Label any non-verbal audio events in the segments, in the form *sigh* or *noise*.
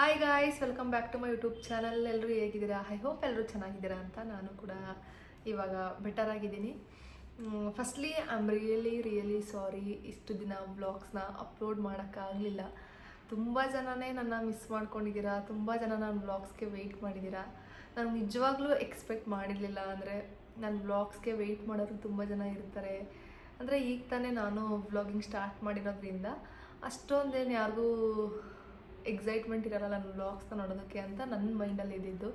Hi guys welcome back to my YouTube channel ಎಲ್ಲರೂ ಹೇಗಿದ್ದೀರಾ? I hope ಎಲ್ಲರೂ ಚೆನ್ನಾಗಿದ್ದೀರಾ ಅಂತ ನಾನು ಕೂಡ ಇವಾಗ ಬೆಟರ್ ಆಗಿದ್ದೀನಿ. Firstly I am really really sorry ಇಷ್ಟು ದಿನ ಬ್ಲಾಗ್ಸ್ನ ಅಪ್ಲೋಡ್ ಮಾಡೋಕ್ಕಾಗಲಿಲ್ಲ. ತುಂಬ ಜನನೇ ನನ್ನ ಮಿಸ್ ಮಾಡ್ಕೊಂಡಿದ್ದೀರಾ? ತುಂಬ ಜನ ನಾನು ವ್ಲಾಗ್ಸ್ಗೆ ವೆಯ್ಟ್ ಮಾಡಿದ್ದೀರಾ? ನಾನು ನಿಜವಾಗ್ಲೂ ಎಕ್ಸ್ಪೆಕ್ಟ್ ಮಾಡಿರಲಿಲ್ಲ. ಅಂದರೆ ನನ್ನ ಬ್ಲಾಗ್ಸ್ಗೆ ವೆಯ್ಟ್ ಮಾಡೋರು ತುಂಬ ಜನ ಇರ್ತಾರೆ. ಅಂದರೆ, ಈಗ ತಾನೇ ನಾನು ವ್ಲಾಗಿಂಗ್ ಸ್ಟಾರ್ಟ್ ಮಾಡಿರೋದ್ರಿಂದ ಅಷ್ಟೊಂದೇನು ಯಾರಿಗೂ ಎಕ್ಸೈಟ್ಮೆಂಟ್ ಇರಲ್ಲ, ನಾನು ವ್ಲಾಗ್ಸ್ನ ನೋಡೋದಕ್ಕೆ ಅಂತ ನನ್ನ ಮೈಂಡಲ್ಲಿ ಇದ್ದಿದ್ದು.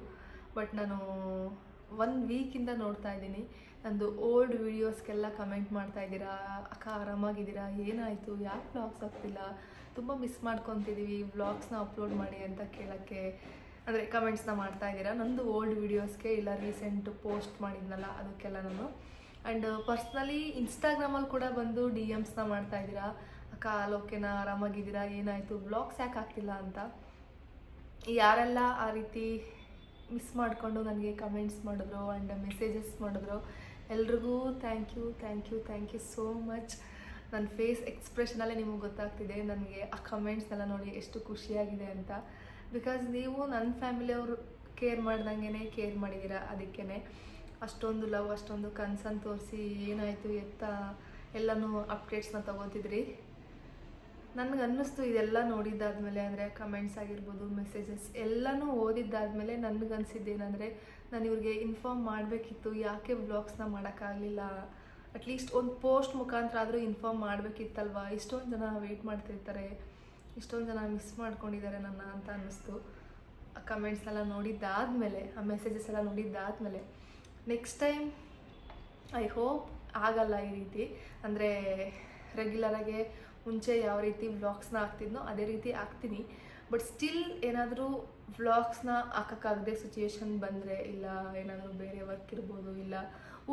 ಬಟ್ ನಾನು ಒನ್ ವೀಕಿಂದ ನೋಡ್ತಾ ಇದ್ದೀನಿ. ನಂದು ಓಲ್ಡ್ ವೀಡಿಯೋಸ್ಗೆಲ್ಲ ಕಮೆಂಟ್ ಮಾಡ್ತಾ ಇದ್ದೀರಾ, ಅಕ್ಕ ಆರಾಮಾಗಿದ್ದೀರಾ? ಏನಾಯಿತು? ಯಾಕೆ ವ್ಲಾಗ್ಸ್ ಆಗ್ತಿಲ್ಲ ತುಂಬ ಮಿಸ್ ಮಾಡ್ಕೊತಿದ್ದೀವಿ ವ್ಲಾಗ್ಸ್ನ ಅಪ್ಲೋಡ್ ಮಾಡಿ ಅಂತ ಕೇಳೋಕ್ಕೆ. ಅಂದರೆ ಕಮೆಂಟ್ಸ್ನ ಮಾಡ್ತಾ ಇದ್ದೀರಾ. ನಂದು ಓಲ್ಡ್ ವೀಡಿಯೋಸ್ಗೆ ಇಲ್ಲ ರೀಸೆಂಟ್ ಪೋಸ್ಟ್ ಮಾಡಿದ್ನಲ್ಲ, ಅದಕ್ಕೆಲ್ಲ ನಾನು. ಆ್ಯಂಡ್ ಪರ್ಸ್ನಲಿ ಇನ್ಸ್ಟಾಗ್ರಾಮಲ್ಲಿ ಕೂಡ ಬಂದು ಡಿ ಎಮ್ಸ್ನ ಮಾಡ್ತಾ ಇದ್ದೀರಾ. ಅಕ್ಕ ಲೋಕೆನ ಆರಾಮಾಗಿದ್ದೀರಾ, ಏನಾಯಿತು ಬ್ಲಾಗ್ಸ್ ಯಾಕೆ ಆಗ್ತಿಲ್ಲ ಅಂತ. ಯಾರೆಲ್ಲ ಆ ರೀತಿ ಮಿಸ್ ಮಾಡಿಕೊಂಡು ನನಗೆ ಕಮೆಂಟ್ಸ್ ಮಾಡಿದ್ರು ಆ್ಯಂಡ್ ಮೆಸೇಜಸ್ ಮಾಡಿದ್ರು, ಎಲ್ರಿಗೂ thank you thank you thank you so much ನನ್ನ ಫೇಸ್ ಎಕ್ಸ್ಪ್ರೆಷನಲ್ಲೇ ನಿಮಗೆ ಗೊತ್ತಾಗ್ತಿದೆ, ನನಗೆ ಆ ಕಮೆಂಟ್ಸ್ನೆಲ್ಲ ನೋಡಿ ಎಷ್ಟು ಖುಷಿಯಾಗಿದೆ ಅಂತ. ಬಿಕಾಸ್ ನೀವು ನನ್ನ ಫ್ಯಾಮಿಲಿಯವರು ಕೇರ್ ಮಾಡ್ದಂಗೆ ಕೇರ್ ಮಾಡಿದ್ದೀರ ಅದಕ್ಕೇ ಅಷ್ಟೊಂದು ಲವ್ ಅಷ್ಟೊಂದು ಕನ್ಸನ್ ತೋರಿಸಿ ಏನಾಯಿತು, ಎತ್ತ ಎಲ್ಲನೂ ಅಪ್ಡೇಟ್ಸ್ನ ತಗೋತಿದ್ರಿ. ನನಗೆ ಅನ್ನಿಸ್ತು ಇದೆಲ್ಲ ನೋಡಿದ್ದಾದಮೇಲೆ ಅಂದರೆ ಕಮೆಂಟ್ಸ್ ಆಗಿರ್ಬೋದು ಮೆಸೇಜಸ್ ಎಲ್ಲನೂ ಓದಿದ್ದಾದಮೇಲೆ ನನಗನ್ಸಿದ್ದೇನೆಂದರೆ ನಾನು ಇವ್ರಿಗೆ ಇನ್ಫಾರ್ಮ್ ಮಾಡಬೇಕಿತ್ತು, ಯಾಕೆ ವ್ಲಾಗ್ಸ್ನ ಮಾಡೋಕ್ಕಾಗಲಿಲ್ಲ? ಅಟ್ಲೀಸ್ಟ್ ಒಂದು ಪೋಸ್ಟ್ ಮುಖಾಂತರ ಆದರೂ ಇನ್ಫಾರ್ಮ್ ಮಾಡಬೇಕಿತ್ತಲ್ವ? ಇಷ್ಟೊಂದು ಜನ ವೆಯ್ಟ್ ಮಾಡ್ತಿರ್ತಾರೆ. ಇಷ್ಟೊಂದು ಜನ ಮಿಸ್ ಮಾಡ್ಕೊಂಡಿದ್ದಾರೆ ನನ್ನ ಅಂತ ಅನ್ನಿಸ್ತು. ಆ ಕಮೆಂಟ್ಸ್ನೆಲ್ಲ ನೋಡಿದ್ದಾದಮೇಲೆ, ಆ ಮೆಸೇಜಸ್ ಎಲ್ಲ ನೋಡಿದ್ದಾದಮೇಲೆ. ನೆಕ್ಸ್ಟ್ ಟೈಮ್ ಐ ಹೋಪ್ ಆಗಲ್ಲ ಈ ರೀತಿ. ಅಂದರೆ ರೆಗ್ಯುಲರಾಗೆ ಮುಂಚೆ ಯಾವ ರೀತಿ ವ್ಲಾಗ್ಸ್ನ ಹಾಕ್ತಿದ್ನೋ ಅದೇ ರೀತಿ ಹಾಕ್ತೀನಿ. ಬಟ್ ಸ್ಟಿಲ್ ಏನಾದರೂ ವ್ಲಾಗ್ಸ್ನ ಹಾಕೋಕ್ಕಾಗದೆ ಸಿಚುಯೇಷನ್ ಬಂದರೆ ಇಲ್ಲ, ಏನಾದರೂ ಬೇರೆ ವರ್ಕ್ ಇರ್ಬೋದು ಇಲ್ಲ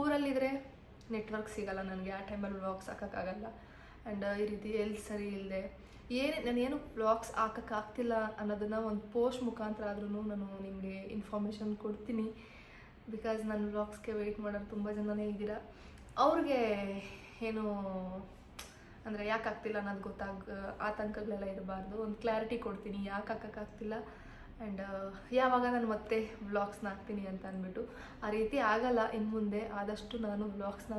ಊರಲ್ಲಿದ್ದರೆ ನೆಟ್ವರ್ಕ್ ಸಿಗಲ್ಲ ನನಗೆ, ಆ ಟೈಮಲ್ಲಿ ವ್ಲಾಗ್ಸ್ ಹಾಕೋಕ್ಕಾಗಲ್ಲ. ಆ್ಯಂಡ್ ಈ ರೀತಿ ಎಲ್ಲಿ ಸರಿ ಇಲ್ಲದೆ ಏನು, ನಾನೇನು ವ್ಲಾಗ್ಸ್ ಹಾಕೋಕ್ಕಾಗ್ತಿಲ್ಲ ಅನ್ನೋದನ್ನು ಒಂದು ಪೋಸ್ಟ್ ಮುಖಾಂತರ ಆದ್ರೂ ನಾನು ನಿಮಗೆ ಇನ್ಫಾರ್ಮೇಷನ್ ಕೊಡ್ತೀನಿ. ಬಿಕಾಸ್ ನನ್ನ ವ್ಲಾಗ್ಸ್ಗೆ ವೆಯ್ಟ್ ಮಾಡೋರು ತುಂಬ ಜನನೇ ಇದ್ದೀರಾ. ಅವ್ರಿಗೆ ಏನು ಅಂದರೆ ಯಾಕೆ ಆಗ್ತಿಲ್ಲ ಅನ್ನೋದು ಗೊತ್ತಾಗ ಆತಂಕಗಳೆಲ್ಲ ಇರಬಾರ್ದು. ಒಂದು ಕ್ಲಾರಿಟಿ ಕೊಡ್ತೀನಿ. ಯಾಕೆ ಹಾಕೋಕ್ಕಾಗ್ತಿಲ್ಲ ಆ್ಯಂಡ್ ಯಾವಾಗ ನಾನು ಮತ್ತೆ ವ್ಲಾಗ್ಸ್ನ ಹಾಕ್ತೀನಿ ಅಂತ ಅಂದ್ಬಿಟ್ಟು. ಆ ರೀತಿ ಆಗಲ್ಲ. ಇನ್ನು ಮುಂದೆ ಆದಷ್ಟು ನಾನು ವ್ಲಾಗ್ಸ್ನ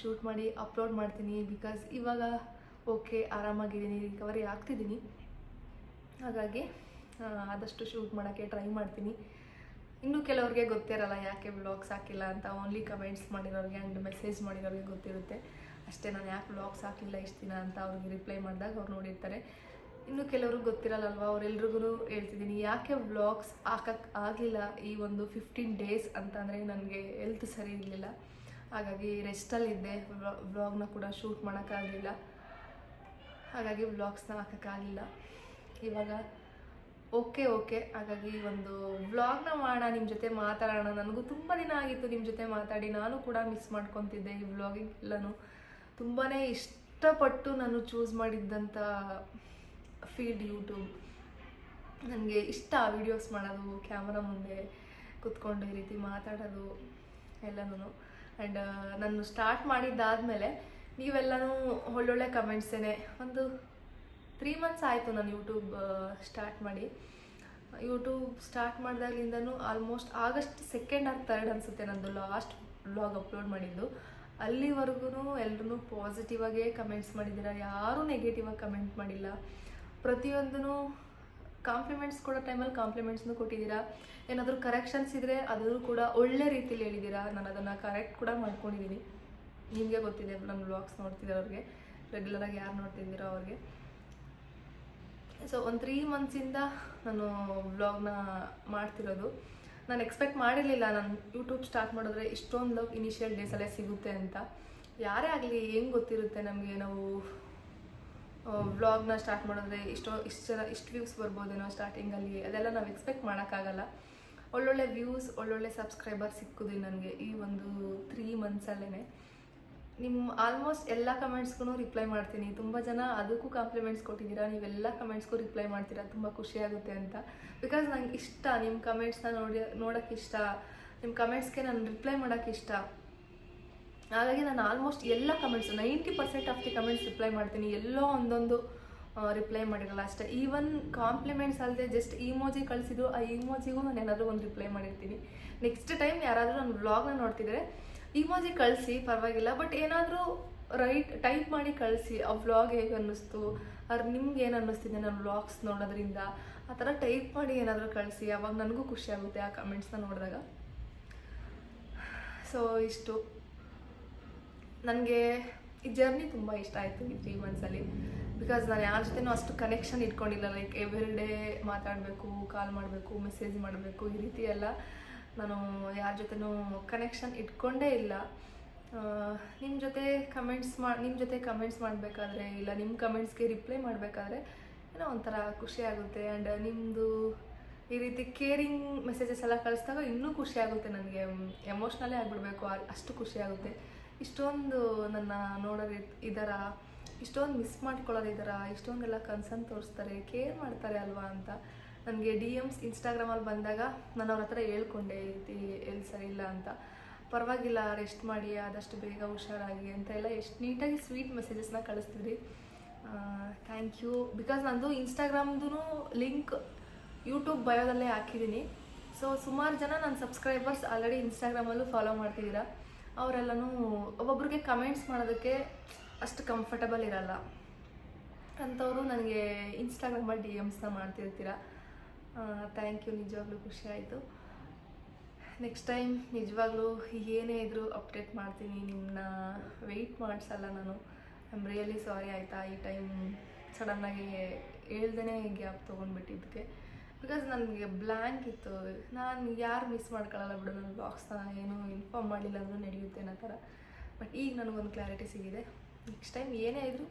ಶೂಟ್ ಮಾಡಿ ಅಪ್ಲೋಡ್ ಮಾಡ್ತೀನಿ. ಬಿಕಾಸ್ ಇವಾಗ ಓಕೆ ಆರಾಮಾಗಿದ್ದೀನಿ. ರಿಕವರಿ ಆಗ್ತಿದ್ದೀನಿ. ಹಾಗಾಗಿ ಆದಷ್ಟು ಶೂಟ್ ಮಾಡೋಕ್ಕೆ ಟ್ರೈ ಮಾಡ್ತೀನಿ. ಇನ್ನು ಕೆಲವ್ರಿಗೆ ಗೊತ್ತಿರಲ್ಲ ಯಾಕೆ ಬ್ಲಾಗ್ಸ್ ಹಾಕಿಲ್ಲ ಅಂತ. ಓನ್ಲಿ ಕಮೆಂಟ್ಸ್ ಮಾಡಿರೋರಿಗೆ ಆ್ಯಂಡ್ ಮೆಸೇಜ್ ಮಾಡಿರೋರಿಗೆ ಗೊತ್ತಿರುತ್ತೆ. ಅಷ್ಟೇ, ನಾನು ಯಾಕೆ ಬ್ಲಾಗ್ಸ್ ಹಾಕಲಿಲ್ಲ ಇಷ್ಟು ದಿನ ಅಂತ ಅವ್ರಿಗೆ ರಿಪ್ಲೈ ಮಾಡಿದಾಗ ಅವ್ರು ನೋಡಿರ್ತಾರೆ. ಇನ್ನು ಕೆಲವರು ಗೊತ್ತಿರಲ್ಲಲ್ವ ಅವರೆಲ್ರಿಗೂ ಹೇಳ್ತಿದ್ದೀನಿ, ಯಾಕೆ ವ್ಲಾಗ್ಸ್ ಹಾಕಕ್ಕೆ ಆಗಲಿಲ್ಲ ಈ ಒಂದು ಫಿಫ್ಟೀನ್ ಡೇಸ್ ಅಂತಂದರೆ ನನಗೆ ಹೆಲ್ತ್ ಸರಿ ಇರಲಿಲ್ಲ. ಹಾಗಾಗಿ ರೆಸ್ಟಲ್ಲಿದ್ದೆ ವ್ಲಾಗ್ನ ಕೂಡ ಶೂಟ್ ಮಾಡೋಕ್ಕಾಗಲಿಲ್ಲ ಹಾಗಾಗಿ ವ್ಲಾಗ್ಸ್ನ ಹಾಕೋಕ್ಕಾಗಲಿಲ್ಲ ಇವಾಗ ಓಕೆ ಓಕೆ. ಹಾಗಾಗಿ ಒಂದು ವ್ಲಾಗ್ನ ಮಾಡೋಣ ನಿಮ್ಮ ಜೊತೆ ಮಾತಾಡೋಣ. ನನಗೂ ತುಂಬ ದಿನ ಆಗಿತ್ತು ನಿಮ್ಮ ಜೊತೆ ಮಾತಾಡಿ. ನಾನು ಕೂಡ ಮಿಸ್ ಮಾಡ್ಕೊತಿದ್ದೆ ಈ ವ್ಲಾಗಿಂಗ್ ಎಲ್ಲನೂ. ತುಂಬಾ ಇಷ್ಟಪಟ್ಟು ನಾನು ಚೂಸ್ ಮಾಡಿದ್ದಂಥ ಫೀಲ್ಡ್ ಯೂಟ್ಯೂಬ್ ನನಗೆ ಇಷ್ಟ ವೀಡಿಯೋಸ್ ಮಾಡೋದು ಕ್ಯಾಮ್ರಾ ಮುಂದೆ ಕುತ್ಕೊಂಡು ಈ ರೀತಿ ಮಾತಾಡೋದು ಎಲ್ಲನೂ ಆ್ಯಂಡ್ ನಾನು ಸ್ಟಾರ್ಟ್ ಮಾಡಿದ್ದಾದಮೇಲೆ ನೀವೆಲ್ಲನೂ ಒಳ್ಳೊಳ್ಳೆ ಕಮೆಂಟ್ಸೇನೆ ಒಂದು ತ್ರೀ ಮಂತ್ಸ್ ಆಯಿತು ನಾನು ಯೂಟ್ಯೂಬ್ ಸ್ಟಾರ್ಟ್ ಮಾಡಿ. YouTube start ಮಾಡಿದಾಗಲಿಂದನೂ almost August second or third ಅನಿಸುತ್ತೆ ನಂದು ಲಾಸ್ಟ್ ವ್ಲಾಗ್ ಅಪ್ಲೋಡ್ ಮಾಡಿದ್ದು. ಅಲ್ಲಿವರೆಗೂ ಎಲ್ಲರೂ ಪಾಸಿಟಿವ್ ಆಗೇ ಕಮೆಂಟ್ಸ್ ಮಾಡಿದ್ದೀರ? ಯಾರೂ ನೆಗೆಟಿವ್ ಆಗಿ ಕಮೆಂಟ್ ಮಾಡಿಲ್ಲ. ಪ್ರತಿಯೊಂದೂ ಕಾಂಪ್ಲಿಮೆಂಟ್ಸ್ ಕೊಡೋ ಟೈಮಲ್ಲಿ ಕಾಂಪ್ಲಿಮೆಂಟ್ಸ್ನು ಕೊಟ್ಟಿದ್ದೀರಾ? ಏನಾದರೂ ಕರೆಕ್ಷನ್ಸ್ ಇದ್ದರೆ ಅದನ್ನು ಕೂಡ ಒಳ್ಳೆ ರೀತಿಯಲ್ಲಿ ಹೇಳಿದ್ದೀರಾ? ನಾನು ಅದನ್ನು ಕರೆಕ್ಟ್ ಕೂಡ ಮಾಡ್ಕೊಂಡಿದ್ದೀನಿ. ನಿಮಗೆ ಗೊತ್ತಿದೆ ನನ್ನ ವ್ಲಾಗ್ಸ್ ನೋಡ್ತಿದ್ದವ್ರಿಗೆ ರೆಗ್ಯುಲರಾಗಿ ಯಾರು ನೋಡ್ತಿದ್ದೀರೋ ಅವ್ರಿಗೆ. ಸೊ ಒಂದು ತ್ರೀ ಮಂತ್ಸಿಂದ ನಾನು ವ್ಲಾಗ್ನ ಮಾಡ್ತಿರೋದು. ನಾನು ಎಕ್ಸ್ಪೆಕ್ಟ್ ಮಾಡಿರಲಿಲ್ಲ. ನಾನು ಯೂಟ್ಯೂಬ್ ಸ್ಟಾರ್ಟ್ ಮಾಡಿದ್ರೆ ಇಷ್ಟೊಂದು ಲವ್ ಇನಿಷಿಯಲ್ ಡೇಸಲ್ಲೇ ಸಿಗುತ್ತೆ ಅಂತ. ಯಾರೇ ಆಗಲಿ ಹೆಂಗೆ ಗೊತ್ತಿರುತ್ತೆ ನಮಗೆ ನಾವು ವ್ಲಾಗ್ನ ಸ್ಟಾರ್ಟ್ ಮಾಡಿದ್ರೆ ಇಷ್ಟೋ, ಇಷ್ಟು ಜನ, ಇಷ್ಟು ವ್ಯೂಸ್ ಬರ್ಬೋದೇನೋ ಸ್ಟಾರ್ಟಿಂಗಲ್ಲಿ ಅದೆಲ್ಲ ನಾವು ಎಕ್ಸ್ಪೆಕ್ಟ್ ಮಾಡೋಕ್ಕಾಗಲ್ಲ. ಒಳ್ಳೊಳ್ಳೆ ವ್ಯೂಸ್ ಒಳ್ಳೊಳ್ಳೆ ಸಬ್ಸ್ಕ್ರೈಬರ್ ಸಿಕ್ಕುದಿಲ್ಲ ನನಗೆ ಈ ಒಂದು ತ್ರೀ ಮಂತ್ಸಲ್ಲೇ ನಿಮ್ಮ ಆಲ್ಮೋಸ್ಟ್ ಎಲ್ಲ ಕಮೆಂಟ್ಸ್ಗೂ ರಿಪ್ಲೈ ಮಾಡ್ತೀನಿ. ತುಂಬ ಜನ ಅದಕ್ಕೂ ಕಾಂಪ್ಲಿಮೆಂಟ್ಸ್ ಕೊಟ್ಟಿದ್ದೀರಾ, ನೀವೆಲ್ಲ ಕಮೆಂಟ್ಸ್ಗೂ ರಿಪ್ಲೈ ಮಾಡ್ತೀರಾ, ತುಂಬ ಖುಷಿಯಾಗುತ್ತೆ ಅಂತ. ಬಿಕಾಸ್ ನಂಗೆ ಇಷ್ಟ ನಿಮ್ಮ ಕಮೆಂಟ್ಸ್ನ ನೋಡಿ ನೋಡೋಕ್ಕೆ ಇಷ್ಟ ನಿಮ್ಮ ಕಮೆಂಟ್ಸ್ಗೆ ನಾನು ರಿಪ್ಲೈ ಮಾಡೋಕ್ಕೆ ಇಷ್ಟ. ಹಾಗಾಗಿ ನಾನು ಆಲ್ಮೋಸ್ಟ್ ಎಲ್ಲ comments ninety percent of the comments reply ಮಾಡ್ತೀನಿ. ಎಲ್ಲೋ ಒಂದೊಂದು ರಿಪ್ಲೈ ಮಾಡಿರಲ್ಲ ಅಷ್ಟೇ. ಈವನ್ ಕಾಂಪ್ಲಿಮೆಂಟ್ಸ್ ಅಲ್ಲದೆ ಜಸ್ಟ್ ಇಮೋಜಿ ಕಳಿಸಿದ್ರು ಆ ಇಮೋಜಿಗೂ ನಾನು ಏನಾದರೂ ಒಂದು ರಿಪ್ಲೈ ಮಾಡಿರ್ತೀನಿ. ನೆಕ್ಸ್ಟ್ ಟೈಮ್ ಯಾರಾದರೂ ನನ್ನ ವ್ಲಾಗ್ನ ನೋಡ್ತಿದ್ರೆ ಇಮೋಜಿ ಕಳಿಸಿ, ಪರವಾಗಿಲ್ಲ. ಬಟ್ ಏನಾದರೂ ರೈಟ್ ಟೈಪ್ ಮಾಡಿ ಕಳಿಸಿ, ಆ ವ್ಲಾಗ್ ಹೇಗೆ ಅನ್ನಿಸ್ತು ಅವ್ರು ನಿಮ್ಗೆ ಏನು ಅನ್ನಿಸ್ತಿದೆ ನನ್ನ ವ್ಲಾಗ್ಸ್ ನೋಡೋದ್ರಿಂದ, ಆ ಥರ ಟೈಪ್ ಮಾಡಿ ಏನಾದರೂ ಕಳಿಸಿ. ಅವಾಗ ನನಗೂ ಖುಷಿ ಆಗುತ್ತೆ ಆ ಕಮೆಂಟ್ಸ್ನ ನೋಡಿದಾಗ. ಸೊ ಇಷ್ಟು. ನನಗೆ ಈ ಜರ್ನಿ ತುಂಬ ಇಷ್ಟ ಆಯಿತು ಈ ತ್ರೀ ಮಂತ್ಸಲ್ಲಿ ಬಿಕಾಸ್ ನಾನು ಯಾರ ಜೊತೆನೂ ಅಷ್ಟು ಕನೆಕ್ಷನ್ ಇಟ್ಕೊಂಡಿಲ್ಲ. ಲೈಕ್ ಎವ್ರಿ ಡೇ ಮಾತಾಡಬೇಕು ಕಾಲ್ ಮಾಡಬೇಕು ಮೆಸೇಜ್ ಮಾಡಬೇಕು, ಈ ರೀತಿ ಎಲ್ಲ. ನಾನು ಯಾರ ಜೊತೆನೂ ಕನೆಕ್ಷನ್ ಇಟ್ಕೊಂಡೇ ಇಲ್ಲ. ನಿಮ್ಮ ಜೊತೆ ಕಮೆಂಟ್ಸ್ ಮಾ ನಿಮ್ಮ ಜೊತೆ ಕಮೆಂಟ್ಸ್ ಮಾಡಬೇಕಾದ್ರೆ ಇಲ್ಲ ನಿಮ್ಮ ಕಮೆಂಟ್ಸ್ಗೆ ರಿಪ್ಲೈ ಮಾಡಬೇಕಾದ್ರೆ ಏನೋ ಒಂಥರ ಖುಷಿ ಆಗುತ್ತೆ ಆ್ಯಂಡ್ ನಿಮ್ಮದು ಈ ರೀತಿ ಕೇರಿಂಗ್ ಮೆಸೇಜಸ್ ಎಲ್ಲ ಕಳಿಸಿದಾಗ ಇನ್ನೂ ಖುಷಿ ಆಗುತ್ತೆ ನನಗೆ. ಎಮೋಷ್ನಲೇ ಆಗಿಬಿಡ್ಬೇಕು ಅಷ್ಟು ಖುಷಿ ಆಗುತ್ತೆ. ಇಷ್ಟೊಂದು ನನ್ನ ನೋಡೋದು ಇದರ, ಇಷ್ಟೊಂದು ಮಿಸ್ ಮಾಡ್ಕೊಳ್ಳೋರು ಇದರ, ಇಷ್ಟೊಂದೆಲ್ಲ ಕನ್ಸರ್ನ್ ತೋರಿಸ್ತಾರೆ ಕೇರ್ ಮಾಡ್ತಾರೆ ಅಲ್ವಾ ಅಂತ. ನನಗೆ ಡಿ ಎಮ್ಸ್ ಇನ್ಸ್ಟಾಗ್ರಾಮಲ್ಲಿ ಬಂದಾಗ ನಾನು ಅವ್ರ ಹತ್ರ ಹೇಳ್ಕೊಂಡೆ ಐತಿ ಎಲ್ಲಿ ಸರಿ ಇಲ್ಲ ಅಂತ. ಪರವಾಗಿಲ್ಲ ರೆಸ್ಟ್ ಮಾಡಿ, ಆದಷ್ಟು ಬೇಗ ಹುಷಾರಾಗಿ. ಅಂತ ಎಲ್ಲ ಎಷ್ಟು ನೀಟಾಗಿ ಸ್ವೀಟ್ ಮೆಸೇಜಸ್ನ ಕಳಿಸ್ತೀರಿ ಥ್ಯಾಂಕ್ ಯು ಬಿಕಾಸ್ ನಂದು ಇನ್ಸ್ಟಾಗ್ರಾಮ್ದು ಲಿಂಕ್ ಯೂಟ್ಯೂಬ್ ಬಯೋದಲ್ಲೇ ಹಾಕಿದ್ದೀನಿ. ಸೊ ಸುಮಾರು ಜನ ನನ್ನ ಸಬ್ಸ್ಕ್ರೈಬರ್ಸ್ ಆಲ್ರೆಡಿ ಇನ್ಸ್ಟಾಗ್ರಾಮಲ್ಲೂ ಫಾಲೋ ಮಾಡ್ತಿದ್ದೀರಾ. ಅವರೆಲ್ಲನೂ ಒಬ್ಬೊಬ್ರಿಗೆ ಕಮೆಂಟ್ಸ್ ಮಾಡೋದಕ್ಕೆ ಅಷ್ಟು ಕಂಫರ್ಟಬಲ್ ಇರಲ್ಲ. ಅಂಥವರು ನನಗೆ ಇನ್ಸ್ಟಾಗ್ರಾಮಲ್ಲಿ ಡಿ ಎಮ್ಸ್ನ ಮಾಡ್ತಿರ್ತೀರ. ಥ್ಯಾಂಕ್ ಯು ನಿಜವಾಗ್ಲೂ ಖುಷಿ ಆಯಿತು. ನೆಕ್ಸ್ಟ್ ಟೈಮ್ ನಿಜವಾಗ್ಲೂ ಏನೇ ಇದ್ರೂ ಅಪ್ಡೇಟ್ ಮಾಡ್ತೀನಿ ನಿಮ್ಮನ್ನ ವೆಯ್ಟ್ ಮಾಡಿಸಲ್ಲ ನಾನು. ಐ ಆಮ್ ರಿಯಲಿ ಸಾರಿ ಆಯಿತಾ, ಈ ಟೈಮ್ ಸಡನ್ನಾಗಿ ಹೇಳ್ದೇ ಗ್ಯಾಪ್ ತೊಗೊಂಡ್ಬಿಟ್ಟಿದ್ದಕ್ಕೆ. ಬಿಕಾಸ್ ನನಗೆ ಬ್ಲ್ಯಾಂಕ್ ಇತ್ತು. ನಾನು ಯಾರು ಮಿಸ್ ಮಾಡ್ಕೊಳ್ಳಲ್ಲ ಬಿಡು ನನ್ನ ಬಾಕ್ಸ್ನ ಏನು ಇನ್ಫಾರ್ಮ್ ಮಾಡಿಲ್ಲ ಅಂದರೂ ನಡೆಯುತ್ತೆ ಅನ್ನೋ ಥರ. ಬಟ್ ಈಗ ನನಗೊಂದು ಕ್ಲಾರಿಟಿ ಸಿಗಿದೆ. ನೆಕ್ಸ್ಟ್ ಟೈಮ್ ಏನೇ ಇದ್ದರೂ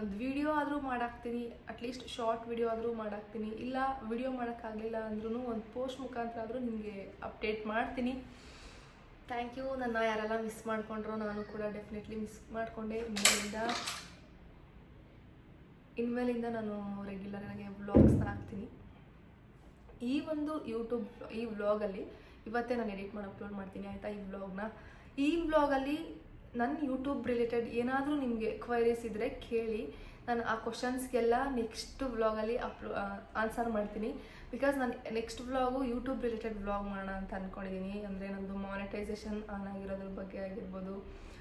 ಒಂದು ವಿಡಿಯೋ ಆದರೂ ಮಾಡಾಕ್ತೀನಿ ಅಟ್ಲೀಸ್ಟ್ ಶಾರ್ಟ್ ವಿಡಿಯೋ ಆದರೂ ಮಾಡಾಕ್ತೀನಿ, ಇಲ್ಲ ವಿಡಿಯೋ ಮಾಡೋಕ್ಕಾಗಲಿಲ್ಲ ಅಂದ್ರೂ ಒಂದು ಪೋಸ್ಟ್ ಮುಖಾಂತರ ಆದರೂ ನಿಮಗೆ ಅಪ್ಡೇಟ್ ಮಾಡ್ತೀನಿ. ಥ್ಯಾಂಕ್ ಯು ನನ್ನ ಯಾರೆಲ್ಲ ಮಿಸ್ ಮಾಡ್ಕೊಂಡ್ರೋ ನಾನು ಕೂಡ ಡೆಫಿನೆಟ್ಲಿ ಮಿಸ್ ಮಾಡಿಕೊಂಡೆ. ಇನ್ಮೇಲಿಂದ ಇನ್ಮೇಲಿಂದ ನಾನು ರೆಗ್ಯುಲರ್ ಆಗಿ ವ್ಲಾಗ್ಸ್ನ ಹಾಕ್ತೀನಿ. ಈ ಒಂದು ಯೂಟ್ಯೂಬ್ ಈ ವ್ಲಾಗಲ್ಲಿ ಇವತ್ತೇ ನಾನು ಎಡಿಟ್ ಮಾಡಿ ಅಪ್ಲೋಡ್ ಮಾಡ್ತೀನಿ, ಆಯಿತಾ ಈ ವ್ಲಾಗ್ನ ಈ ವ್ಲಾಗಲ್ಲಿ ನನ್ನ ಯೂಟ್ಯೂಬ್ ರಿಲೇಟೆಡ್ ಏನಾದರೂ ನಿಮಗೆ ಕ್ವೈರೀಸ್ ಇದ್ದರೆ ಕೇಳಿ. ನಾನು ಆ ಕ್ವಶನ್ಸ್ಗೆಲ್ಲ ನೆಕ್ಸ್ಟ್ ವ್ಲಾಗಲ್ಲಿ ಅಪ್ಲೋ ಆನ್ಸರ್ ಮಾಡ್ತೀನಿ. ಬಿಕಾಸ್ ನಾನು next vlog YouTube related vlog ಮಾಡೋಣ ಅಂತ ಅಂದ್ಕೊಂಡಿದ್ದೀನಿ ಅಂದರೆ ನನ್ನದು ಮಾನಿಟೈಸೇಷನ್ ಆನ್ ಆಗಿರೋದ್ರ ಬಗ್ಗೆ ಆಗಿರ್ಬೋದು.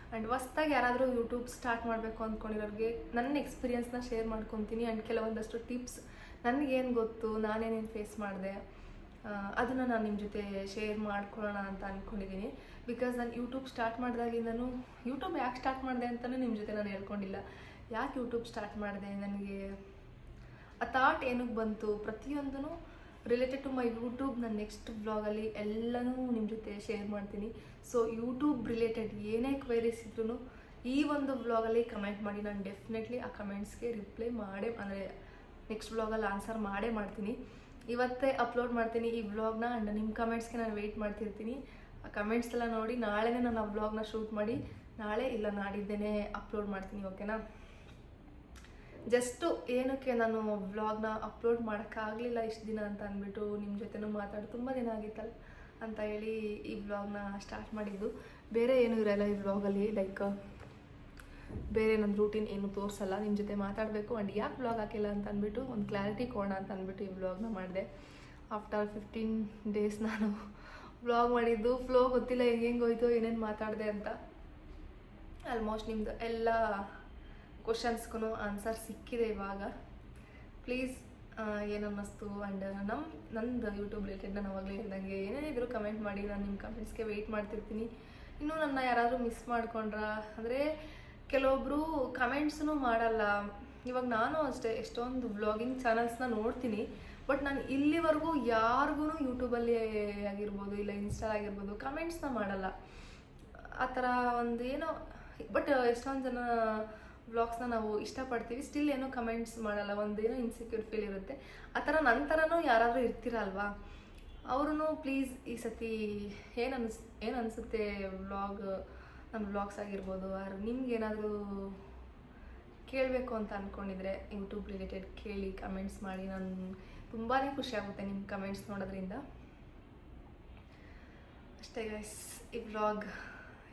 ಆ್ಯಂಡ್ ಹೊಸ್ದಾಗಿ ಯಾರಾದರೂ ಯೂಟ್ಯೂಬ್ ಸ್ಟಾರ್ಟ್ ಮಾಡಬೇಕು ಅಂದ್ಕೊಂಡಿರೋರಿಗೆ ನನ್ನ ಎಕ್ಸ್ಪೀರಿಯನ್ಸ್ನ ಶೇರ್ ಮಾಡ್ಕೊತೀನಿ. ಆ್ಯಂಡ್ ಕೆಲವೊಂದಷ್ಟು ಟಿಪ್ಸ್ ನನಗೇನು ಗೊತ್ತು, ನಾನೇನೇನು ಫೇಸ್ ಮಾಡಿದೆ ಅದನ್ನು ನಾನು ನಿಮ್ಮ ಜೊತೆ ಶೇರ್ ಮಾಡ್ಕೊಳ್ಳೋಣ ಅಂತ ಅಂದ್ಕೊಂಡಿದ್ದೀನಿ ಬಿಕಾಸ್ ನಾನು ಯೂಟ್ಯೂಬ್ ಸ್ಟಾರ್ಟ್ ಮಾಡಿದಾಗಿಂದನೂ ಯೂಟ್ಯೂಬ್ ಯಾಕೆ ಸ್ಟಾರ್ಟ್ ಮಾಡಿದೆ ಅಂತಲೂ ನಿಮ್ಮ ಜೊತೆ ನಾನು ಹೇಳ್ಕೊಂಡಿಲ್ಲ. ಯಾಕೆ ಯೂಟ್ಯೂಬ್ ಸ್ಟಾರ್ಟ್ ಮಾಡಿದೆ ನನಗೆ? ಆ ಥಾಟ್ ಏನಕ್ಕೆ ಬಂತು? ಪ್ರತಿಯೊಂದೂ ರಿಲೇಟೆಡ್ ಟು ಮೈ ಯೂಟ್ಯೂಬ್ ನಾನು ನೆಕ್ಸ್ಟ್ ಬ್ಲಾಗಲ್ಲಿ ಎಲ್ಲನೂ ನಿಮ್ಮ ಜೊತೆ ಶೇರ್ ಮಾಡ್ತೀನಿ. ಸೊ ಯೂಟ್ಯೂಬ್ ರಿಲೇಟೆಡ್ ಏನೇ ಕ್ವೈರೀಸ್ ಇದ್ರೂ ಈ ಒಂದು ಬ್ಲಾಗಲ್ಲಿ ಕಮೆಂಟ್ ಮಾಡಿ, ನಾನು ಡೆಫಿನೆಟ್ಲಿ ಆ ಕಮೆಂಟ್ಸ್ಗೆ ರಿಪ್ಲೈ ಮಾಡೇ, ಅಂದರೆ ನೆಕ್ಸ್ಟ್ ಬ್ಲಾಗಲ್ಲಿ ಆನ್ಸರ್ ಮಾಡೇ ಮಾಡ್ತೀನಿ. ಇವತ್ತೇ ಅಪ್ಲೋಡ್ ಮಾಡ್ತೀನಿ ಈ ವ್ಲಾಗ್ನ ಆ್ಯಂಡ್ ನಿಮ್ಮ ಕಮೆಂಟ್ಸ್ಗೆ ನಾನು ವೆಯ್ಟ್ ಮಾಡ್ತಿರ್ತೀನಿ. ಆ ಕಮೆಂಟ್ಸ್ ಎಲ್ಲ ನೋಡಿ ನಾಳೆನೇ ನಾನು ಆ ವ್ಲಾಗ್ನ ಶೂಟ್ ಮಾಡಿ, ನಾಳೆ ಇಲ್ಲ ನಾಡಿದ್ದೇನೆ ಅಪ್ಲೋಡ್ ಮಾಡ್ತೀನಿ ಓಕೆನಾ ಜಸ್ಟು ಏನಕ್ಕೆ ನಾನು ವ್ಲಾಗ್ನ ಅಪ್ಲೋಡ್ ಮಾಡೋಕ್ಕಾಗಲಿಲ್ಲ ಇಷ್ಟು ದಿನ ಅಂತ ಅಂದ್ಬಿಟ್ಟು ನಿಮ್ಮ ಜೊತೆನೂ ಮಾತಾಡಿ ತುಂಬ ದಿನ ಆಗಿತ್ತಲ್ಲ ಅಂತ ಹೇಳಿ ಈ ವ್ಲಾಗ್ನ ಸ್ಟಾರ್ಟ್ ಮಾಡಿದ್ದು. ಬೇರೆ ಏನೂ ಇರಲ್ಲ ಈ ವ್ಲಾಗಲ್ಲಿ ಲೈಕ್ ಬೇರೆ ನನ್ನ ರೂಟೀನ್ ಏನು ತೋರಿಸಲ್ಲ ನಿಮ್ಮ ಜೊತೆ ಮಾತಾಡಬೇಕು ಆ್ಯಂಡ್ ಯಾಕೆ ವ್ಲಾಗ್ ಹಾಕಿಲ್ಲ ಅಂತ ಅಂದ್ಬಿಟ್ಟು ಒಂದು ಕ್ಲಾರಿಟಿ ಕೊಡೋಣ ಅಂತ ಅಂದ್ಬಿಟ್ಟು ಈ ವ್ಲಾಗ್ನ ಮಾಡಿದೆ. ಆಫ್ಟರ್ ಫಿಫ್ಟೀನ್ ಡೇಸ್ ನಾನು ವ್ಲಾಗ್ ಮಾಡಿದ್ದು ಫ್ಲೋ ಗೊತ್ತಿಲ್ಲ, ಹೆಂಗೆ ಹೆಂಗೆ ಹೋಯ್ತು, ಏನೇನು ಮಾತಾಡಿದೆ ಅಂತ. ಆಲ್ಮೋಸ್ಟ್ ನಿಮ್ಮದು ಎಲ್ಲ ಕ್ವಶನ್ಸ್ಗೂ ಆನ್ಸರ್ ಸಿಕ್ಕಿದೆ ಇವಾಗ. ಪ್ಲೀಸ್ ಏನು ಅನ್ನಿಸ್ತು ಆ್ಯಂಡ್ ನಮ್ಮ ನಂದು ಯೂಟ್ಯೂಬ್ ರಿಲೇಟೆಡ್ ನಾನು ಅವಾಗಲೇ ಹೇಳ್ದಂಗೆ ಏನೇನಿದ್ರು ಕಮೆಂಟ್ ಮಾಡಿ, ನಾನು ನಿಮ್ಮ ಕಮೆಂಟ್ಸ್ಗೆ ವೆಯ್ಟ್ ಮಾಡ್ತಿರ್ತೀನಿ. ಇನ್ನೂ ನನ್ನ ಯಾರಾದರೂ ಮಿಸ್ ಮಾಡ್ಕೊಂಡ್ರ, ಅಂದರೆ ಕೆಲವೊಬ್ಬರು ಕಮೆಂಟ್ಸ್ನೂ ಮಾಡಲ್ಲ. ಇವಾಗ ನಾನು ಅಷ್ಟೇ, ಎಷ್ಟೊಂದು ವ್ಲಾಗಿಂಗ್ ಚಾನಲ್ಸ್ನ ನೋಡ್ತೀನಿ. ಬಟ್ ನಾನು ಇಲ್ಲಿವರೆಗೂ ಯಾರಿಗೂ ಯೂಟ್ಯೂಬಲ್ಲಿ ಆಗಿರ್ಬೋದು ಇಲ್ಲ ಇನ್ಸ್ಟಾ ಆಗಿರ್ಬೋದು ಕಮೆಂಟ್ಸ್ನ ಮಾಡಲ್ಲ. ಆ ಥರ ಒಂದು ಏನೋ ಬಟ್ ಎಷ್ಟೊಂದು ಜನ ವ್ಲಾಗ್ಸ್ನ ನಾವು ಇಷ್ಟಪಡ್ತೀವಿ. ಸ್ಟಿಲ್ ಏನೋ ಕಮೆಂಟ್ಸ್ ಮಾಡಲ್ಲ, ಒಂದು ಏನೋ ಇನ್ಸೆಕ್ಯೂರ್ ಫೀಲ್ ಇರುತ್ತೆ. ಆ ಥರ ನಂತರನೂ ಯಾರಾದರೂ ಇರ್ತೀರಲ್ವಾ? ಅವ್ರೂ ಪ್ಲೀಸ್ ಈ ಸತಿ ಏನು ಏನು ಅನಿಸುತ್ತೆ ವ್ಲಾಗ್ ನಮ್ಮ ವ್ಲಾಗ್ಸ್ ಆಗಿರ್ಬೋದು ಆರ್ ನಿಮ್ಗೇನಾದರೂ ಕೇಳಬೇಕು ಅಂತ ಅಂದ್ಕೊಂಡಿದ್ರೆ ಯೂಟ್ಯೂಬ್ ರಿಲೇಟೆಡ್ ಕೇಳಿ ಕಮೆಂಟ್ಸ್ ಮಾಡಿ. ನಾನು ತುಂಬಾ ಖುಷಿ ಆಗುತ್ತೆ ನಿಮ್ಮ ಕಮೆಂಟ್ಸ್ ನೋಡೋದ್ರಿಂದ. ಅಷ್ಟೇ ಗೈಸ್ ಈ ವ್ಲಾಗ್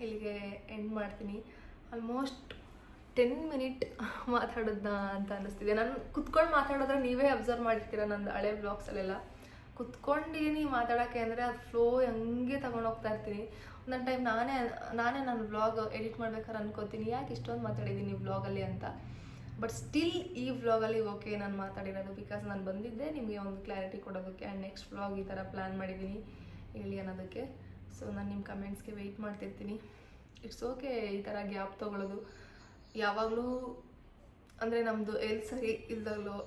ಇಲ್ಲಿಗೆ ಎಂಡ್ ಮಾಡ್ತೀನಿ. ಆಲ್ಮೋಸ್ಟ್ ಟೆನ್ ಮಿನಿಟ್ ಮಾತಾಡೋದ ಅಂತ ಅನ್ನಿಸ್ತಿದೆ ನಾನು ಕುತ್ಕೊಂಡು ಮಾತಾಡೋದ್ರೆ ನೀವೇ ಅಬ್ಸರ್ವ್ ಮಾಡಿರ್ತೀರ ನಂದು ಹಳೆ ಬ್ಲಾಗ್ಸಲ್ಲೆಲ್ಲ ಕುತ್ಕೊಂಡಿದ್ದೀನಿ ಮಾತಾಡೋಕ್ಕೆ ಅಂದರೆ ಅದು ಫ್ಲೋ ಹಂಗೆ ತಗೊಂಡು ಹೋಗ್ತಾ ಇರ್ತೀನಿ. ಒಂದೊಂದು ಟೈಮ್ ನಾನೇ ನಾನೇ ನನ್ನ ವ್ಲಾಗ್ ಎಡಿಟ್ ಮಾಡ್ಬೇಕಾದ್ರೆ ಅನ್ಕೋತೀನಿ. ಯಾಕೆ ಇಷ್ಟೊಂದು ಮಾತಾಡಿದ್ದೀನಿ ವ್ಲಾಗಲ್ಲಿ ಅಂತ? ಬಟ್ ಸ್ಟಿಲ್ ಈ ವ್ಲಾಗಲ್ಲಿ ಓಕೆ ನಾನು ಮಾತಾಡಿರೋದು ಬಿಕಾಸ್ ನಾನು ಬಂದಿದ್ದೆ, ನಿಮಗೆ ಒಂದು ಕ್ಲಾರಿಟಿ ಕೊಡೋದಕ್ಕೆ. ಆ್ಯಂಡ್ ನೆಕ್ಸ್ಟ್ ವ್ಲಾಗ್ ಈ ಥರ ಪ್ಲ್ಯಾನ್ ಮಾಡಿದ್ದೀನಿ ಹೇಳಿ ಅನ್ನೋದಕ್ಕೆ. ಸೊ ನಾನು ನಿಮ್ಮ ಕಮೆಂಟ್ಸ್ಗೆ ವೆಯ್ಟ್ ಮಾಡ್ತಿರ್ತೀನಿ. ಇಟ್ಸ್ ಓಕೆ ಈ ಥರ ಗ್ಯಾಪ್ ತೊಗೊಳ್ಳೋದು ಯಾವಾಗಲೂ ಅಂದರೆ ನಮ್ಮದು ಎಲ್ಲಿ ಸರಿ ಇಲ್ದಾಗಲೋ,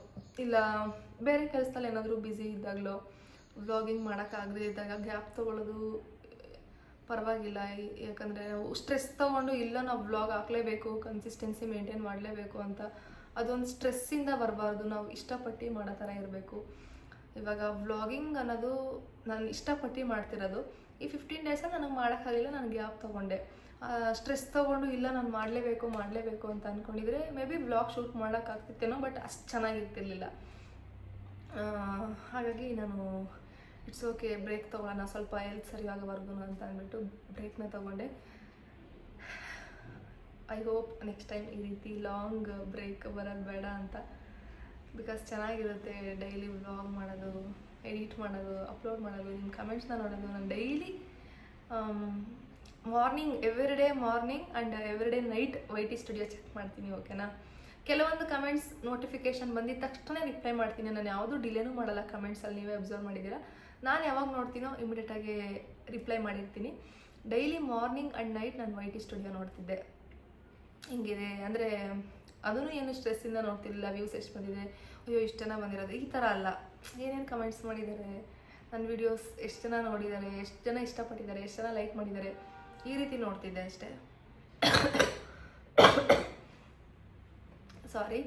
ಇಲ್ಲ ಬೇರೆ ಕೆಲಸದಲ್ಲಿ ಏನಾದರೂ ಬ್ಯುಸಿ ಇದ್ದಾಗಲೋ ವ್ಲಾಗಿಂಗ್ ಮಾಡೋಕ್ಕಾಗದೇ ಇದ್ದಾಗ ಗ್ಯಾಪ್ ತೊಗೊಳ್ಳೋದು ಪರವಾಗಿಲ್ಲ. ಯಾಕಂದರೆ ಸ್ಟ್ರೆಸ್ ತೊಗೊಂಡು ಇಲ್ಲ ನಾವು ಬ್ಲಾಗ್ ಹಾಕಲೇಬೇಕು ಕನ್ಸಿಸ್ಟೆನ್ಸಿ ಮೇಂಟೈನ್ ಮಾಡಲೇಬೇಕು ಅಂತ ಅದೊಂದು ಸ್ಟ್ರೆಸ್ಸಿಂದ ಬರಬಾರ್ದು. ನಾವು ಇಷ್ಟಪಟ್ಟು ಮಾಡೋ ಥರ ಇರಬೇಕು. ಇವಾಗ ವ್ಲಾಗಿಂಗ್ ಅನ್ನೋದು ನಾನು ಇಷ್ಟಪಟ್ಟು ಮಾಡ್ತಿರೋದು. ಈ ಫಿಫ್ಟೀನ್ ಡೇಸಲ್ಲಿ ನನಗೆ ಮಾಡೋಕ್ಕಾಗಲಿಲ್ಲ ನಾನು ಗ್ಯಾಪ್ ತೊಗೊಂಡೆ. ಸ್ಟ್ರೆಸ್ ತೊಗೊಂಡು ಇಲ್ಲ, ನಾನು ಮಾಡಲೇಬೇಕು ಮಾಡಲೇಬೇಕು ಅಂತ ಅಂದ್ಕೊಂಡಿದ್ರೆ ಮೇ ಬಿ ಬ್ಲಾಗ್ ಶೂಟ್ ಮಾಡೋಕ್ಕಾಗ್ತಿತ್ತೇನೋ ಬಟ್ ಅಷ್ಟು ಚೆನ್ನಾಗಿರ್ತಿರ್ಲಿಲ್ಲ. ಹಾಗಾಗಿ ನಾನು ಇಟ್ಸ್ ಓಕೆ ಬ್ರೇಕ್ ತೊಗೊಳ್ಳೋಣ, ಸ್ವಲ್ಪ ಹೆಲ್ತ್ ಸರಿ ಆಗೋವರೆಗೂ ಅಂತ ಅಂದ್ಬಿಟ್ಟು ಬ್ರೇಕ್ನ ತೊಗೊಂಡೆ. ಐ ಹೋಪ್ ನೆಕ್ಸ್ಟ್ ಟೈಮ್ ಈ ರೀತಿ ಲಾಂಗ್ ಬ್ರೇಕ್ ಬರೋದು ಬೇಡ ಅಂತ. ಬಿಕಾಸ್ ಚೆನ್ನಾಗಿರುತ್ತೆ ಡೈಲಿ ವ್ಲಾಗ್ ಮಾಡೋದು ಎಡಿಟ್ ಮಾಡೋದು ಅಪ್ಲೋಡ್ ಮಾಡೋದು, ನಿಮ್ಮ ಕಮೆಂಟ್ಸ್ನ ನೋಡೋದು. ನಾನು daily morning every day morning and every day night Y T studio check ಮಾಡ್ತೀನಿ ಓಕೆನಾ ಕೆಲವೊಂದು ಕಮೆಂಟ್ಸ್ ನೋಟಿಫಿಕೇಶನ್ ಬಂದಿದ ತಕ್ಷಣ ರಿಪ್ಲೈ ಮಾಡ್ತೀನಿ. ನಾನು ಯಾವುದೂ ಡಿಲೇನೂ ಮಾಡಲ್ಲ ಕಮೆಂಟ್ಸಲ್ಲಿ ನೀವೇ ಅಬ್ಸರ್ವ್ ಮಾಡಿದ್ದೀರಾ? ನಾನು ಯಾವಾಗ ನೋಡ್ತೀನೋ ಇಮಿಡಿಯೇಟಾಗಿ ರಿಪ್ಲೈ ಮಾಡಿರ್ತೀನಿ. ಡೈಲಿ ಮಾರ್ನಿಂಗ್ ಆ್ಯಂಡ್ ನೈಟ್ ನಾನು ವೈಟಿ ಸ್ಟುಡಿಯೋ ನೋಡ್ತಿದ್ದೆ. ಹಿಂಗಿದೆ, ಅಂದರೆ ಅದನ್ನು ಏನು ಸ್ಟ್ರೆಸ್ಸಿಂದ ನೋಡ್ತಿರಲಿಲ್ಲ ವ್ಯೂಸ್ ಎಷ್ಟು ಬಂದಿದೆ, ಅಯ್ಯೋ ಇಷ್ಟು ಜನ ಬಂದಿರೋದು, ಈ ಥರ ಅಲ್ಲ. ಏನೇನು ಕಮೆಂಟ್ಸ್ ಮಾಡಿದ್ದಾರೆ ನನ್ನ ವಿಡಿಯೋಸ್ ಎಷ್ಟು ಜನ ನೋಡಿದ್ದಾರೆ, ಎಷ್ಟು ಜನ ಇಷ್ಟಪಟ್ಟಿದ್ದಾರೆ, ಎಷ್ಟು ಜನ ಲೈಕ್ ಮಾಡಿದ್ದಾರೆ, ಈ ರೀತಿ ನೋಡ್ತಿದ್ದೆ ಅಷ್ಟೇ. *coughs* ಸಾರಿ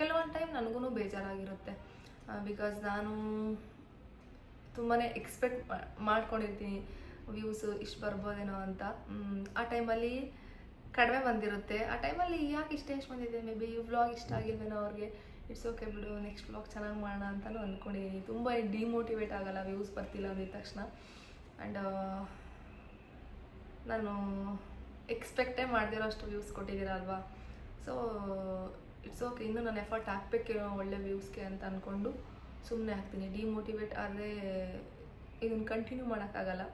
ಕೆಲವೊಂದು ಟೈಮ್ ನನಗೂ ಬೇಜಾರಾಗಿರುತ್ತೆ. ಬಿಕಾಸ್ ನಾನು ತುಂಬಾ ಎಕ್ಸ್ಪೆಕ್ಟ್ ಮಾಡ್ಕೊಂಡಿರ್ತೀನಿ. ವ್ಯೂಸು ಇಷ್ಟು ಬರ್ಬೋದೇನೋ ಅಂತ. ಆ ಟೈಮಲ್ಲಿ ಕಡಿಮೆ ಬಂದಿರುತ್ತೆ. ಆ ಟೈಮಲ್ಲಿ ಯಾಕೆ ಇಷ್ಟ ಎಷ್ಟು ಬಂದಿದೆ? ಮೇ ಬಿ ಈ ವ್ಲಾಗ್ ಇಷ್ಟ ಆಗಿಲ್ವೇನೋ ಅವ್ರಿಗೆ. ಇಟ್ಸ್ ಓಕೆ ಬಿಡು ನೆಕ್ಸ್ಟ್ ವ್ಲಾಗ್ ಚೆನ್ನಾಗಿ ಮಾಡೋಣ ಅಂತಲೂ ಅಂದ್ಕೊಂಡಿದ್ದೀನಿ ತುಂಬ ಡಿಮೋಟಿವೇಟ್ ಆಗಲ್ಲ ವ್ಯೂಸ್ ಬರ್ತಿಲ್ಲ ಅಂದಿದ ತಕ್ಷಣ. ಆ್ಯಂಡ್ ನಾನು ಎಕ್ಸ್ಪೆಕ್ಟೇ ಮಾಡ್ದಿರೋ ಅಷ್ಟು ವ್ಯೂಸ್ ಕೊಟ್ಟಿದ್ದೀರಲ್ವಾ? ಸೊ ಇಟ್ಸ್ ಓಕೆ ಇನ್ನೂ ನಾನು ಎಫರ್ಟ್ ಹಾಕ್ಬೇಕೇನೋ ಒಳ್ಳೆ ವ್ಯೂಸ್ಗೆ ಅಂತ ಅಂದ್ಕೊಂಡು ಸುಮ್ಮನೆ ಹಾಕ್ತೀನಿ. ಡಿಮೋಟಿವೇಟ್ ಆದರೆ ಇದನ್ನು ಕಂಟಿನ್ಯೂ ಮಾಡೋಕ್ಕಾಗಲ್ಲ.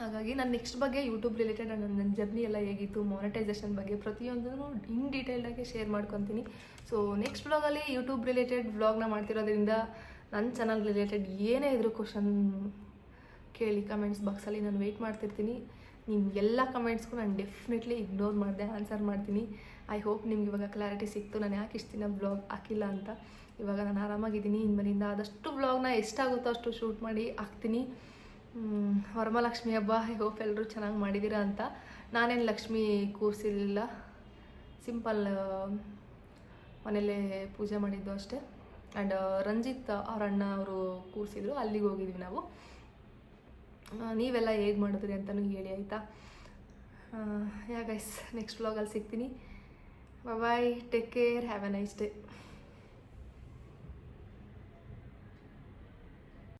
ಹಾಗಾಗಿ ನಾನು ನೆಕ್ಸ್ಟ್ ಬಗ್ಗೆ ಯೂಟ್ಯೂಬ್ ರಿಲೇಟೆಡ್ ನನ್ನ ಜರ್ನಿ ಎಲ್ಲ ಹೇಗಿತ್ತು ಮಾನಿಟೈಸೇಷನ್ ಬಗ್ಗೆ ಪ್ರತಿಯೊಂದನ್ನು ಇನ್ ಡೀಟೇಲ್ಡಾಗಿ ಶೇರ್ ಮಾಡ್ಕೊತೀನಿ. ಸೊ ನೆಕ್ಸ್ಟ್ ಬ್ಲಾಗಲ್ಲಿ ಯೂಟ್ಯೂಬ್ ರಿಲೇಟೆಡ್ ವ್ಲಾಗ್ನ ಮಾಡ್ತಿರೋದ್ರಿಂದ ನನ್ನ ಚಾನಲ್ ರಿಲೇಟೆಡ್ ಏನೇ ಇದ್ರೂ ಕ್ವಶನ್ ಕೇಳಿ ಕಮೆಂಟ್ಸ್ ಬಾಕ್ಸಲ್ಲಿ ನಾನು ವೆಯ್ಟ್ ಮಾಡ್ತಿರ್ತೀನಿ. ನಿಮ್ಮ ಎಲ್ಲ ಕಮೆಂಟ್ಸ್ಗೂ ನಾನು ಡೆಫಿನೆಟ್ಲಿ ಇಗ್ನೋರ್ ಮಾಡಿದೆ ಆನ್ಸರ್ ಮಾಡ್ತೀನಿ. ಐ ಹೋಪ್ ನಿಮ್ಗೆ ಇವಾಗ ಕ್ಲಾರಿಟಿ ಸಿಕ್ತು. ನಾನು ಯಾಕೆ ಇಷ್ಟು ದಿನ ಬ್ಲಾಗ್ ಹಾಕಿಲ್ಲ ಅಂತ. ಇವಾಗ ನಾನು ಆರಾಮಾಗಿದ್ದೀನಿ. ಇನ್ಮೇಲಿಂದ ಆದಷ್ಟು ಬ್ಲಾಗ್ನ ಎಷ್ಟಾಗುತ್ತೋ ಅಷ್ಟು ಶೂಟ್ ಮಾಡಿ ಹಾಕ್ತೀನಿ. ವರಮಹಾಲಕ್ಷ್ಮಿ ಹಬ್ಬ. ಐ ಹೋಪ್ ಎಲ್ಲರೂ ಚೆನ್ನಾಗಿ ಮಾಡಿದ್ದೀರಾ ಅಂತ. ನಾನೇನು ಲಕ್ಷ್ಮಿ ಕೂರಿಸಿರಲಿಲ್ಲ. ಸಿಂಪಲ್ ಮನೇಲೇ ಪೂಜೆ ಮಾಡಿದ್ದು ಅಷ್ಟೇ. ಆ್ಯಂಡ್ ರಂಜಿತ್ ಅವ್ರ ಅಣ್ಣ ಅವರು ಕೂರಿಸಿದ್ರು. ಅಲ್ಲಿಗೆ ಹೋಗಿದ್ವಿ ನಾವು. ನೀವೆಲ್ಲ ಹೇಗೆ ಮಾಡಿದ್ರಿ ಅಂತಲೂ ಹೇಳಿ, ಆಯಿತಾ? ಯಾ ಗೈಸ್ ನೆಕ್ಸ್ಟ್ ವ್ಲಾಗಲ್ಲಿ ಸಿಗ್ತೀನಿ. Bye bye. Take care. Have a nice day.